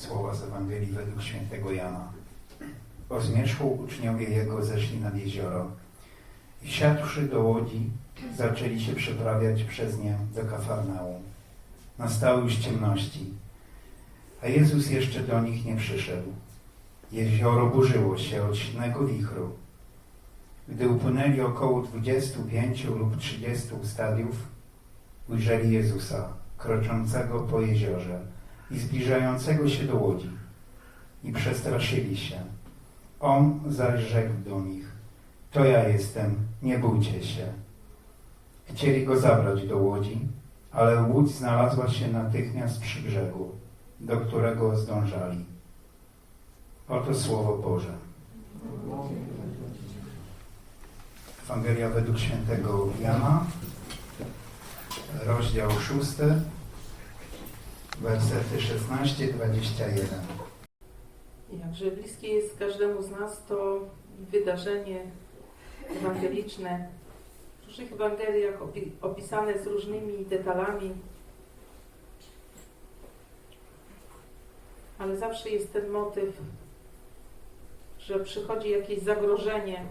Słowa z Ewangelii według świętego Jana. Po zmierzchu uczniowie jego zeszli nad jezioro i wsiadłszy do łodzi, zaczęli się przeprawiać przez nie do Kafarnaum. Nastały już ciemności, a Jezus jeszcze do nich nie przyszedł. Jezioro burzyło się od silnego wichru. Gdy upłynęli około 25 lub 30 stadiów, ujrzeli Jezusa, kroczącego po jeziorze i zbliżającego się do łodzi. I przestraszyli się. On zaś rzekł do nich, to ja jestem, nie bójcie się. Chcieli go zabrać do łodzi, ale łódź znalazła się natychmiast przy brzegu, do którego zdążali. Oto Słowo Boże. Ewangelia według świętego Jana, rozdział 6, wersety 16-21. Jakże bliskie jest każdemu z nas to wydarzenie ewangeliczne. W różnych Ewangeliach opi- opisane z różnymi detalami, ale zawsze jest ten motyw, że przychodzi jakieś zagrożenie.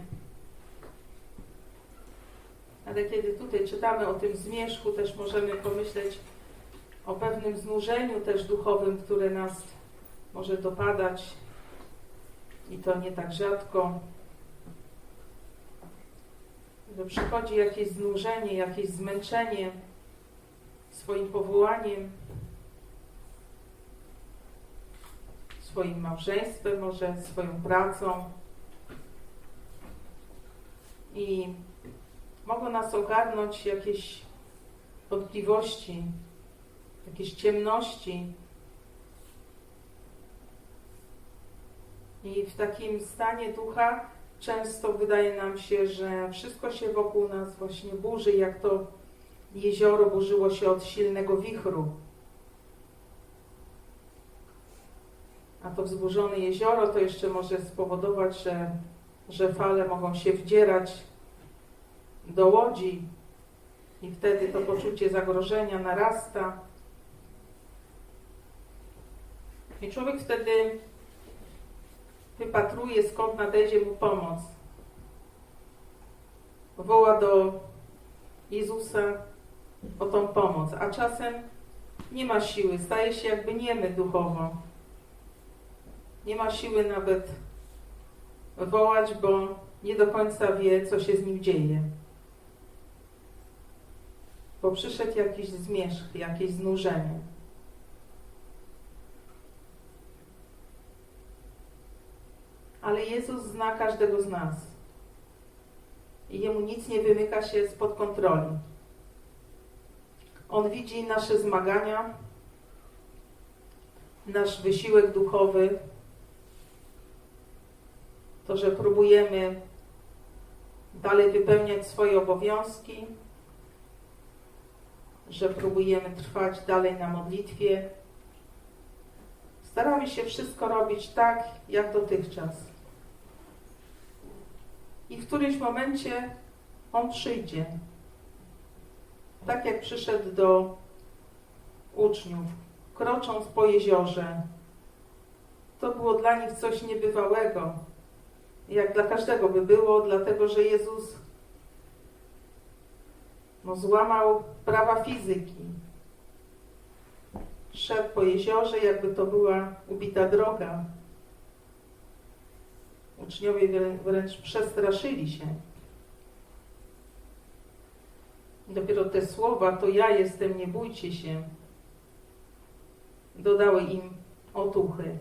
Ale kiedy tutaj czytamy o tym zmierzchu, też możemy pomyśleć o pewnym znużeniu też duchowym, które nas może dopadać i to nie tak rzadko, że przychodzi jakieś znużenie, jakieś zmęczenie swoim powołaniem, swoim małżeństwem, może swoją pracą. I mogą nas ogarnąć jakieś wątpliwości, jakieś ciemności, I w takim stanie ducha często wydaje nam się, że wszystko się wokół nas właśnie burzy, jak to jezioro burzyło się od silnego wichru. A to wzburzone jezioro to jeszcze może spowodować, że, że fale mogą się wdzierać do łodzi i wtedy to poczucie zagrożenia narasta. I człowiek wtedy wypatruje, skąd nadejdzie mu pomoc. Woła do Jezusa o tą pomoc, a czasem nie ma siły, staje się jakby niemy duchowo. Nie ma siły nawet wołać, bo nie do końca wie, co się z nim dzieje. Bo przyszedł jakiś zmierzch, jakieś znużenie. Ale Jezus zna każdego z nas. I Jemu nic nie wymyka się spod kontroli. On widzi nasze zmagania, nasz wysiłek duchowy, to, że próbujemy dalej wypełniać swoje obowiązki, że próbujemy trwać dalej na modlitwie. Staramy się wszystko robić tak, jak dotychczas. I w którymś momencie On przyjdzie. Tak jak przyszedł do uczniów, krocząc po jeziorze. To było dla nich coś niebywałego. Jak dla każdego by było, dlatego że Jezus no, złamał prawa fizyki. Szedł po jeziorze, jakby to była ubita droga. Uczniowie wrę- wręcz przestraszyli się. Dopiero te słowa, to ja jestem, nie bójcie się, dodały im otuchy.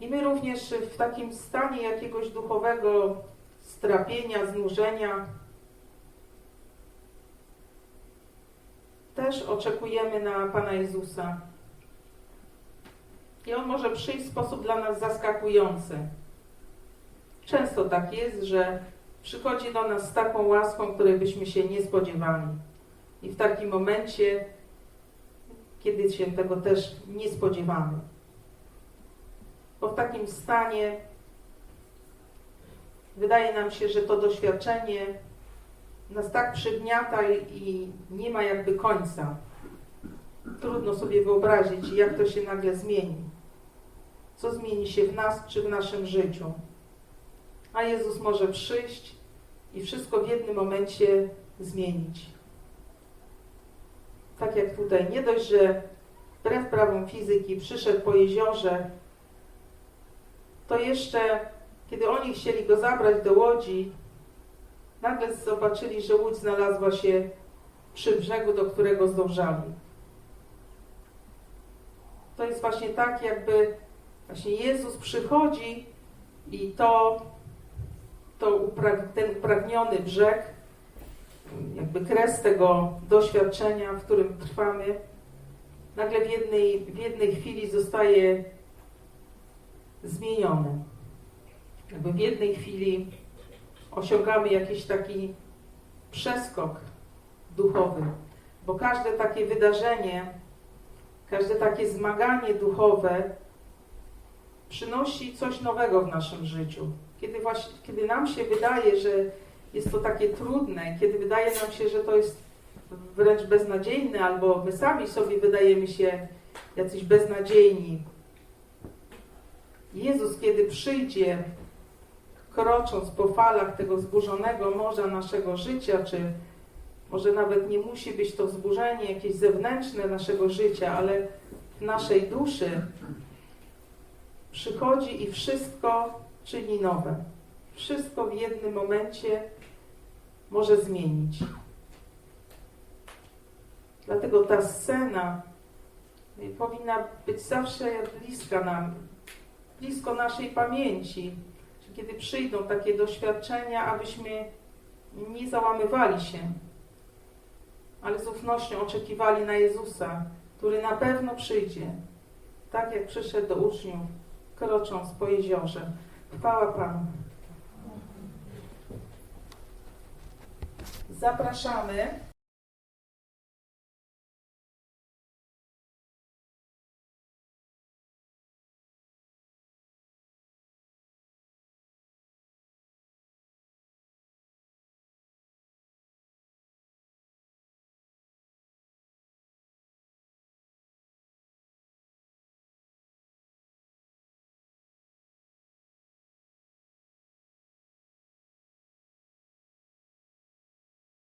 I my również w takim stanie jakiegoś duchowego strapienia, znużenia też oczekujemy na Pana Jezusa. I On może przyjść w sposób dla nas zaskakujący. Często tak jest, że przychodzi do nas z taką łaską, której byśmy się nie spodziewali. I w takim momencie, kiedy się tego też nie spodziewamy. Bo w takim stanie wydaje nam się, że to doświadczenie nas tak przygniata i, nie ma jakby końca. Trudno sobie wyobrazić, jak to się nagle zmieni. Co zmieni się w nas czy w naszym życiu. A Jezus może przyjść i wszystko w jednym momencie zmienić. Tak jak tutaj, nie dość, że wbrew prawom fizyki przyszedł po jeziorze, to jeszcze, kiedy oni chcieli go zabrać do łodzi, nagle zobaczyli, że łódź znalazła się przy brzegu, do którego zdążali. To jest właśnie tak, jakby właśnie Jezus przychodzi i to, to ten upragniony brzeg, jakby kres tego doświadczenia, w którym trwamy, nagle w jednej, w jednej chwili zostaje zmieniony. Jakby w jednej chwili osiągamy jakiś taki przeskok duchowy, bo każde takie wydarzenie, każde takie zmaganie duchowe przynosi coś nowego w naszym życiu. Kiedy, właśnie, kiedy nam się wydaje, że jest to takie trudne, kiedy wydaje nam się, że to jest wręcz beznadziejne, albo my sami sobie wydajemy się jacyś beznadziejni. Jezus, kiedy przyjdzie, krocząc po falach tego wzburzonego morza naszego życia, czy może nawet nie musi być to wzburzenie jakieś zewnętrzne naszego życia, ale w naszej duszy przychodzi i wszystko czyni nowe. Wszystko w jednym momencie może zmienić. Dlatego ta scena y, powinna być zawsze bliska nam, blisko naszej pamięci. Kiedy przyjdą takie doświadczenia, abyśmy nie załamywali się, ale z ufnością oczekiwali na Jezusa, który na pewno przyjdzie, tak jak przyszedł do uczniów, krocząc po jeziorze. Chwała Panu. Zapraszamy